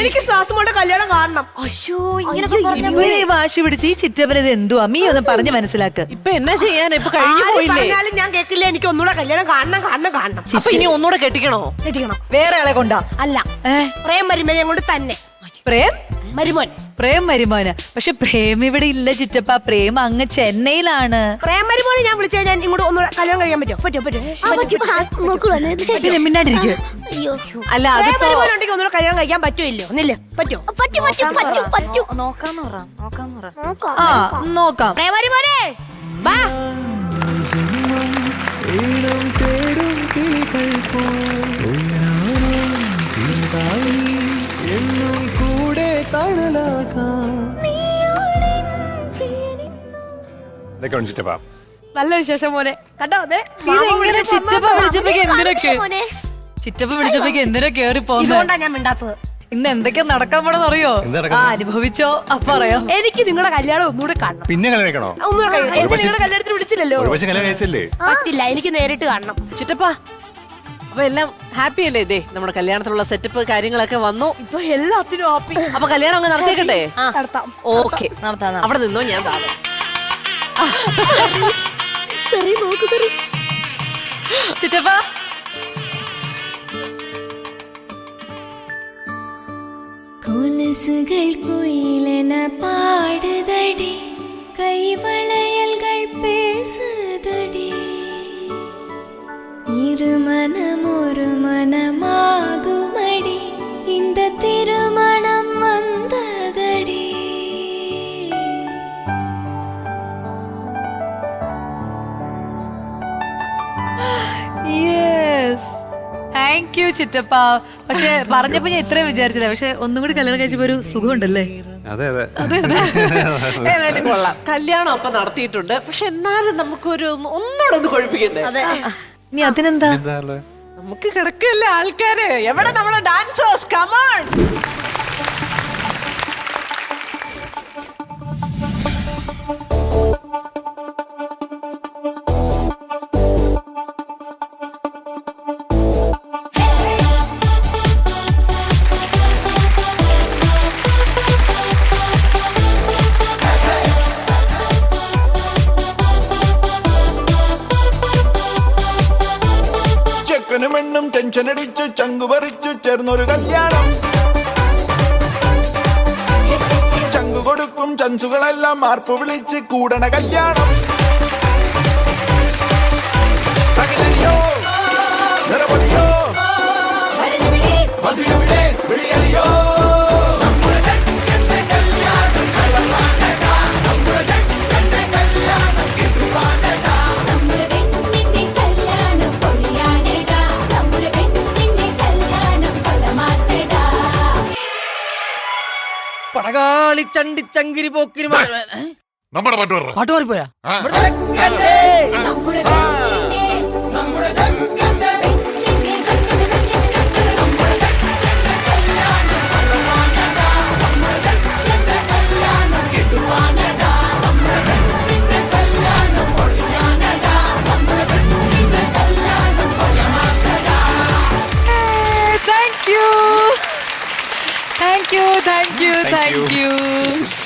എനിക്ക് ശ്വാസമോടെ കല്യാണം കാണണം അയ്യോ ഇങ്ങനെ ഈ വാശി പിടിച്ച് ഈ ചിറ്റപ്പനത് എന്തുവാ മീ ഒന്ന് പറഞ്ഞ് മനസ്സിലാക്ക് ഇപ്പൊ എന്നാ ചെയ്യാൻ ഇപ്പൊ കഴിഞ്ഞു ആര് പോയില്ലേ പറഞ്ഞാലും ഞാൻ കേട്ടില്ല എനിക്ക് ഒന്നുകൂടെ കല്യാണം കാണണം കാണണം കാണണം അപ്പൊ ഇനി ഒന്നുകൂടെ കെട്ടിക്കണോ കെട്ടിക്കണോ വേറെ ആളെ കൊണ്ടാ അല്ല ഏ പ്രേം മരുമനെ കൊണ്ട് തന്നെ പ്രേം മരുമോൻ പ്രേം മരുമോന് പക്ഷെ പ്രേം ഇവിടെ ഇല്ല ചിറ്റപ്പ പ്രേം അങ്ങ് ചെന്നൈയിലാണ് പ്രേം മരുമോനെ ഞാൻ വിളിച്ചു കഴിഞ്ഞാൽ ഇങ്ങോട്ട് ഒന്നുകൂടെ കല്യാണം കഴിയാൻ പറ്റുമോ പറ്റുമോ ആ, പറ്റും. ആ, പിന്നെ മിണ്ടാണ്ടിരിക്കുക അയ്യോ അല്ല അതെ അതിപ്പോ മരുമോനുണ്ടെങ്കിൽ ഒന്നുകൂടെ കല്യാണം കഴിക്കാൻ പറ്റുമല്ലോ ഒന്നില്ല പറ്റുമോ പറ്റും പറ്റും പറ്റും പറ്റും. നോക്കാന്ന് പറ നോക്കാന്ന് പറ. നോക്കാം ആ നോക്കാം. പ്രേം മോനെ? വാ ഈണം തേടും കിളികൾ പോൽ. ഉയരാനും ചിന്തായി എന്നും കൂടെ തണലാകാം. ഇതൊക്കെ വിളിച്ചിട്ടപ്പാ നല്ല വിശേഷം മോനെ. കണ്ടോ? അതെ ചിറ്റപ്പ വിളിച്ചപ്പോ എന്തിനൊക്കെ? മോനെ? ചിറ്റപ്പ വിളിച്ചപ്പോഴേക്ക് എന്തിനാ കേറി പോകുന്നത് ഞാൻ മിണ്ടാത്തത്. ഇന്ന് എന്തൊക്കെ നടക്കാൻ പോണെന്ന് അറിയോ എന്ത് ആ? അനുഭവിച്ചോ? അപ്പൊ അറിയാം എനിക്ക് നിങ്ങളുടെ കല്യാണം ഒന്നുകൂടെ കാണണം. പിന്നെ കല്യാണം കഴിക്കണോ? ഒന്നുകൂടെ കഴിയണം. എന്നെ പക്ഷേ- നിങ്ങളുടെ കല്യാണത്തിന് വിളിച്ചില്ലല്ലോ. ഒരു പക്ഷെ കല്യാണം കഴിച്ചല്ലേ? പറ്റില്ല. എനിക്ക് നേരിട്ട് കാണണം. ചിറ്റപ്പാ അപ്പൊ എല്ലാം ഹാപ്പി അല്ലേ ഇതേ? നമ്മുടെ കല്യാണത്തിലുള്ള സെറ്റപ്പ് കാര്യങ്ങളൊക്കെ വന്നു. ഇപ്പൊ എല്ലാത്തിനും ഹാപ്പി അപ്പൊ കല്യാണം അങ്ങ് നടത്തിയേക്കട്ടെ? നടത്താം. ഓക്കെ നടത്താം അവിടെ നിന്നോ ഞാൻ താഴെ. നോക്കൂ സറി ചിറ്റപ്പ கொலுசுகள் குயிலென பாடுதடி கைவளையல்கள் பேசுதடி. இருமன താങ്ക് യു ചിറ്റപ്പ. പക്ഷെ പറഞ്ഞപ്പോ ഞാൻ ഇത്രയും വിചാരിച്ചില്ല. പക്ഷെ ഒന്നും കൂടി കല്യാണം കഴിച്ചപ്പോ ഒരു സുഖമുണ്ടല്ലേ? അതെ അതെ. ഏതായാലും കൊള്ളാം. കല്യാണം അപ്പൊ നടത്തിയിട്ടുണ്ട്. പക്ഷെ എന്നാലും നമുക്കൊരു ഒന്ന് ഒന്നുകൂടെ ഒന്ന് കൊഴിപ്പിക്കണ്ടേ നീ അതിനെന്താ? നമുക്ക് കിടക്കല്ലേ ആൾക്കാര്? എവിടെ നമ്മുടെ ഡാൻസേഴ്സ് കമാൺ ചെക്കനും പെണ്ണും ടെൻഷൻ അടിച്ചു ചങ്കു പറിച്ചു ചേർന്നൊരു കല്യാണം. ചങ്കു കൊടുക്കും ചൻസുകളെല്ലാം മാർപ്പ് വിളിച്ച് കൂടണ കല്യാണം. പടകാളി ചണ്ടി ചങ്കിരി പോക്കിരി നമ്മുടെ പാട്ട് പാട്ട് മാറിപ്പോയാ? Thank you, thank you, thank, thank you. you.